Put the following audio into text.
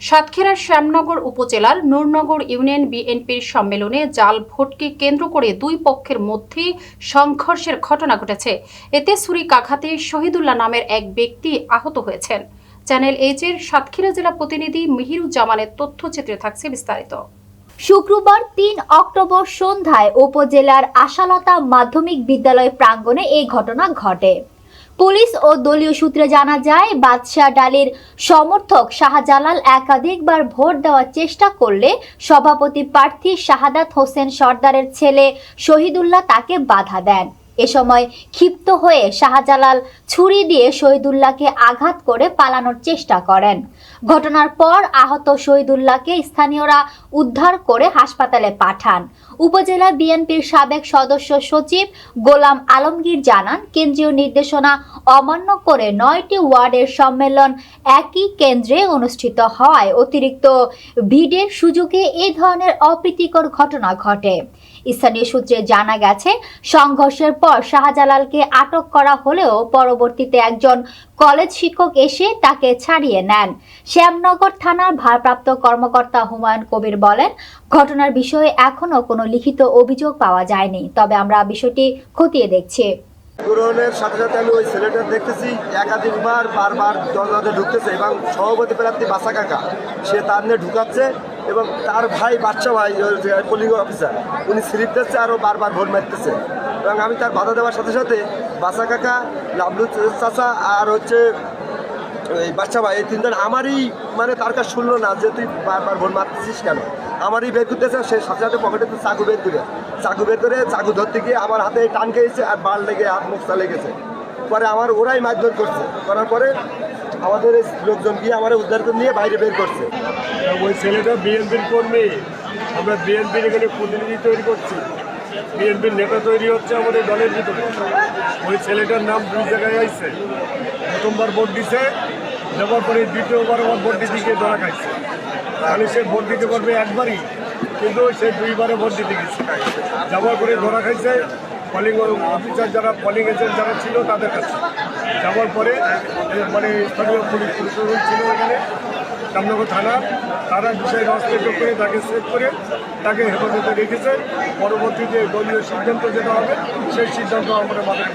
সাতক্ষীরার শ্যামনগর উপজেলার নূরনগর ইউনিয়ন বিএনপির সম্মেলনে জাল ভোটকে কেন্দ্র করে দুই পক্ষের মধ্যে সংঘর্ষের ঘটনা ঘটেছে। এতে ছুরিকাঘাতে শহীদুল্লাহ নামের এক ব্যক্তি আহত হয়েছেন। চ্যানেল এইচ এর সাতক্ষীরা জেলা প্রতিনিধি মিহিরুজ্জামানের তথ্যচিত্রে থাকছে বিস্তারিত। শুক্রবার তিন অক্টোবর সন্ধ্যায় উপজেলার আশালতা মাধ্যমিক বিদ্যালয় প্রাঙ্গণে এই ঘটনা ঘটে। পুলিশ ও দলীয় সূত্রে জানা যায়, বাদশাহ ডালের সমর্থক শাহজালাল একাধিকবার ভোট দেওয়ার চেষ্টা করলে সভাপতি প্রার্থী শাহাদাত হোসেন সর্দারের ছেলে শহীদুল্লাহ তাকে বাধা দেন। এ সময় ক্ষিপ্ত হয়ে শাহজালাল ছুরি দিয়ে শহীদুল্লাহকে আঘাত করে পালানোর চেষ্টা করেন। ঘটনার পর আহত শহীদুল্লাহকে স্থানীয়রা উদ্ধার করে হাসপাতালে পাঠান। উপজেলা বিএনপির সাবেক সদস্য সচিব গোলাম আলমগীর জানান, কেন্দ্রীয় নির্দেশনা অমান্য করে নয়টি ওয়ার্ডের সম্মেলন একই কেন্দ্রে অনুষ্ঠিত হওয়ায় অতিরিক্ত ভিড়ের সুযোগে এ ধরনের অপ্রীতিকর ঘটনা ঘটে। স্থানীয় সূত্রে জানা গেছে, সংঘর্ষের পর শাহজালালকে আটক করা হলেও পরবর্তীতে একজন কলেজ শিক্ষক এসে তাকে ছাড়িয়ে নেন। শ্যামনগর থানার ভারপ্রাপ্ত কর্মকর্তা হুমায়ুন কবির বলেন, ঘটনার বিষয়ে এখনও কোনো লিখিত অভিযোগ পাওয়া যায়নি, তবে আমরা বিষয়টি খতিয়ে দেখছি। গ্রহণের সাথে সাথে আমি ওই ছেলেটা দেখতেছি, একাধিকবার, বারবার দরজাতে ঢুকতেছে এবং সভাপতি প্রার্থী বাসা কাকা, সে তার নিয়ে ঢুকাচ্ছে এবং তার ভাই, বাচ্চা ভাই পোলিং অফিসার উনি স্লিপ দিচ্ছে আরও বারবার ভোট মারতেছে। এবং আমি তার বাধা দেওয়ার সাথে সাথে বাসা কাকা, লাবলু চাচা আর হচ্ছে এই বাচ্চা ভাই, এই তিনজন আমারই মানে তার কাছে শুনলো না যে তুই বারবার ভোট মারতেছিস কেন? আমারই বের করতেছে, সে সাথে সাথে পকেটে তো চাকু বের করে। চাকু বের করে চাকু ধরতে গিয়ে আমার হাতে টান খেয়েছে আর বাল লেগে হাত মুখটা লেগেছে পরে আমার ওরাই মারধর করছে। করার পরে আমাদের লোকজন গিয়ে আমার উদ্ধার করে নিয়ে বাইরে বের করছে। ওই ছেলেটা বিএনপির কর্মী। আমরা বিএনপির এখানে প্রতিনিধি তৈরি করছি। বিএনপির নেতা তৈরি হচ্ছে আমাদের দলের ভিতরে। ওই ছেলেটার নাম দুই জায়গায় আইছে। প্রথমবার ভোট দিছে, দেওয়ার পরে দ্বিতীয়বার আবার ভোট দিতে গিয়ে ধরা খাইছে। তাহলে সে ভোট দিতে পারবে একবারই, কিন্তু সে দুইবারে ভোট দিতে গেছে যাওয়ার পরে ধরা খাইছে পলিং অফিসার যারা পলিং এজেন্ট যারা ছিল তাদের কাছে। যাওয়ার পরে মানে স্থানীয় পুলিশ প্রশাসন ছিল এখানে রামনগর থানা, তারা বিষয়ে হস্তক্ষেপ করে তাকে সেভ করে তাকে হেফাজতে রেখেছে। পরবর্তীতে দলীয় সিদ্ধান্ত যেটা হবে, সেই সিদ্ধান্ত আমরা মাথায়